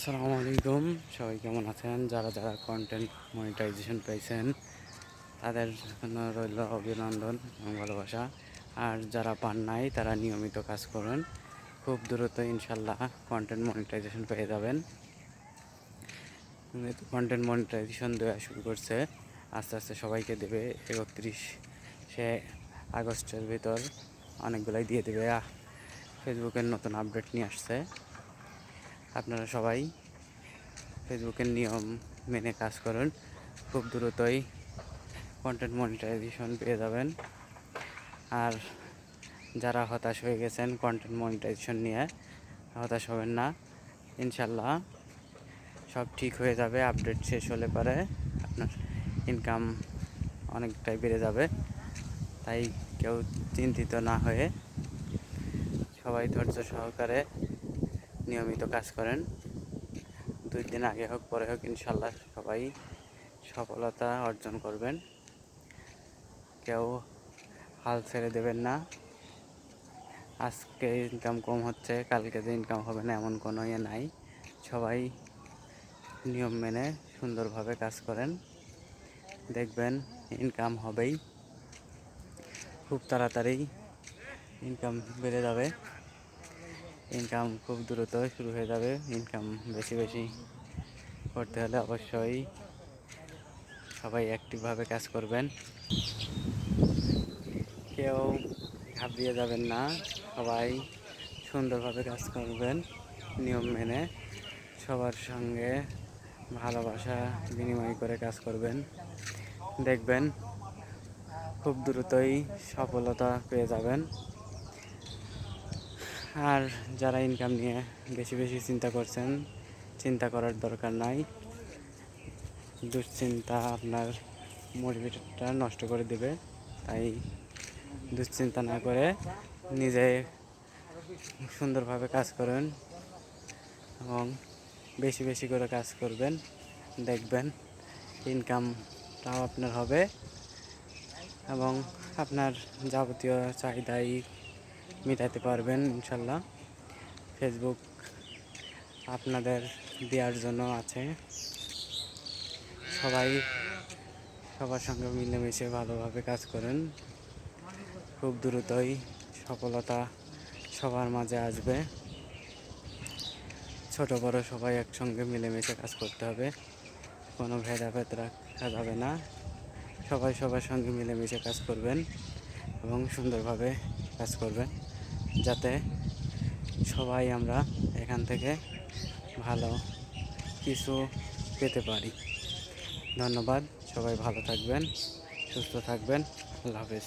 আসসালামু আলাইকুম। সবাই কেমন আছেন? যারা যারা কন্টেন্ট মনিটাইজেশন পেয়েছেন তাদের জন্য রইল অভিনন্দন এবং ভালোবাসা। আর যারা পান নাই, তারা নিয়মিত কাজ করেন। খুব দ্রুত ইনশাল্লাহ কন্টেন্ট মনিটাইজেশন পেয়ে যাবেন। কন্টেন্ট মনিটাইজেশন দেওয়া শুরু করছে, আস্তে আস্তে সবাইকে দেবে একত্রিশ সে আগস্টের ভিতর। অনেকগুলাই দিয়ে দেবে। ফেসবুকের নতুন আপডেট নিয়ে আসছে। আপনারা সবাই ফেসবুকের নিয়ম মেনে কাজ করুন। খুব দ্রুতই কন্টেন্ট মনিটাইজেশন পেয়ে যাবেন। আর যারা হতাশ হয়ে গেছেন কন্টেন্ট মনিটাইজেশন নিয়ে, হতাশ হবেন না। ইনশাল্লাহ সব ঠিক হয়ে যাবে আপডেট শেষ হলে পরে আপনার ইনকাম অনেকটাই বেড়ে যাবে। তাই কেউ চিন্তিত না হয়ে সবাই ধৈর্য সহকারে নিয়মিত কাজ করেন। দুই দিন আগে হোক, পরে হোক ইনশাল্লাহ সবাই সফলতা অর্জন করবেন। কেউ হাল ছেড়ে দেবেন না। আজকে ইনকাম কম হচ্ছে, কালকে যে ইনকাম হবে না, এমন কোনো ইয়ে নাই। সবাই নিয়ম মেনে সুন্দরভাবে কাজ করেন। দেখবেন ইনকাম হবেই। খুব তাড়াতাড়ি ইনকাম বেড়ে যাবে। ইনকাম খুব দ্রুত শুরু হয়ে যাবে। ইনকাম বেশি বেশি করতে হলে অবশ্যই সবাই অ্যাক্টিভভাবে কাজ করবেন। কেউ ঘাবড়িয়ে যাবেন না, সবাই সুন্দরভাবে কাজ করবেন। নিয়ম মেনে সবার সঙ্গে ভালোবাসা বিনিময় করে কাজ করবেন। দেখবেন খুব দ্রুতই সফলতা পেয়ে যাবেন। আর যারা ইনকাম নিয়ে বেশি বেশি চিন্তা করছেন, চিন্তা করার দরকার নাই। দুশ্চিন্তা আপনার মোটিভেটরটা নষ্ট করে দেবে, তাই দুশ্চিন্তা না করে নিজে সুন্দরভাবে কাজ করেন এবং বেশি বেশি করে কাজ করবেন, দেখবেন ইনকামটাও আপনার হবে এবং আপনার যাবতীয় চাহিদাই মেটাতে পারবেন, ইনশাল্লাহ। ফেসবুক আপনাদের দেওয়ার জন্য আছে। সবাই সবার সঙ্গে মিলেমিশে ভালোভাবে কাজ করেন। খুব দ্রুতই সফলতা সবার মাঝে আসবে। ছোট, বড় সবাই একসঙ্গে মিলেমিশে কাজ করতে হবে। কোনো ভেদাভেদ রাখা যাবে না। সবাই সবার সঙ্গে মিলেমিশে কাজ করবেন এবং সুন্দরভাবে কাজ করবেন, যাতে সবাই আমরা এখান থেকে ভালো কিছু পেতে পারি। ধন্যবাদ, সবাই ভালো থাকবেন, সুস্থ থাকবেন, আল্লাহ হাফেজ।